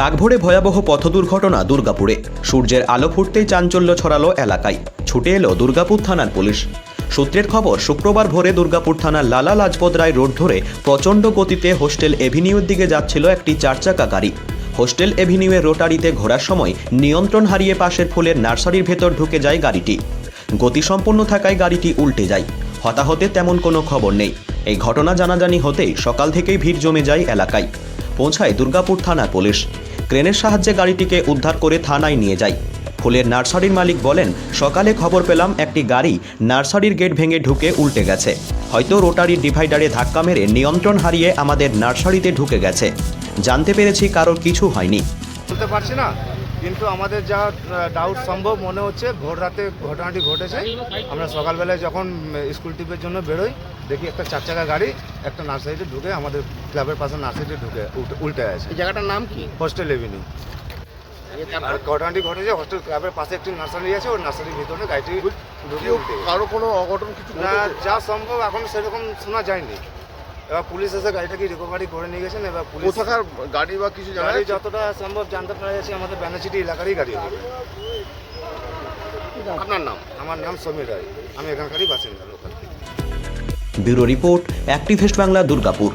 কাকভোরে ভয়াবহ পথ দুর্ঘটনা দুর্গাপুরে। সূর্যের আলো ফুটতেই চাঞ্চল্য ছড়ালো এলাকায়। ছুটে এলো দুর্গাপুর থানার পুলিশ। সূত্রের খবর, শুক্রবার ভোরে দুর্গাপুর থানার লালা লাজপত রায় রোড ধরে প্রচণ্ড গতিতে হোস্টেল এভিনিউর দিকে যাচ্ছিল একটি চারচাকা গাড়ি। হোস্টেল এভিনিউয়ের রোটারিতে ঘোরার সময় নিয়ন্ত্রণ হারিয়ে পাশের ফুলের নার্সারির ভেতর ঢুকে যায় গাড়িটি। গতিসম্পন্ন থাকায় গাড়িটি উল্টে যায়। হতাহতে তেমন কোনো খবর নেই। এই ঘটনা জানাজানি হতেই সকাল থেকেই ভিড় জমে যায় এলাকায়। পৌঁছায় দুর্গাপুর থানার পুলিশ। ক্রেনের সাহায্যে গাড়িটিকে উদ্ধার করে থানায় নিয়ে যায়। ফুলের নার্সারির মালিক বলেন, সকালে খবর পেলাম একটি গাড়ি নার্সারির গেট ভেঙে ঢুকে উল্টে গেছে। হয়তো রোটারি ডিভাইডারে ধাক্কা মেরে নিয়ন্ত্রণ হারিয়ে আমাদের নার্সারিতে ঢুকে গেছে। জানতে পেরেছি কারোর কিছু হয়নি। বলতে পারছি না? কিন্তু আমাদের যা ডাউট সম্ভব মনে হচ্ছে ভোর রাতে ঘটনাটি ঘটেছে। আমরা সকালবেলায় যখন স্কুল ট্রিপের জন্য বেরোই দেখি একটা চার চাকা গাড়ি একটা নার্সারিতে ঢুকে আমাদের ক্লাবের পাশে নার্সারিতে ঢুকে উল্টে- উল্টে আছে। এই জায়গাটার নাম কি? Hostel Avenue. আর ঘটনাটি ঘটেছে হোস্টেল ক্লাবের পাশে একটি নার্সারি আছে ওই নার্সারির ভিতরে গাড়িটি কারও কোনো অঘটন কিছু না যা সম্ভব এখন সেরকম শোনা যায়নি। এবার পুলিশ এসে গাড়িটাকে রিকভারি করে নিয়ে গেছেন এবার পুলিশ কোথাকার গাড়ি বা কিছু জানা গাড়ি যতটা সম্ভব জানতে পারা যাচ্ছে আমাদের ব্যানার্জিটি এলাকারই গাড়ি হবে। আপনার নাম? আমার নাম সমীর রায়। আমি এখানকারই বাসিন্দা local bureau report activist Bangla Durgapur.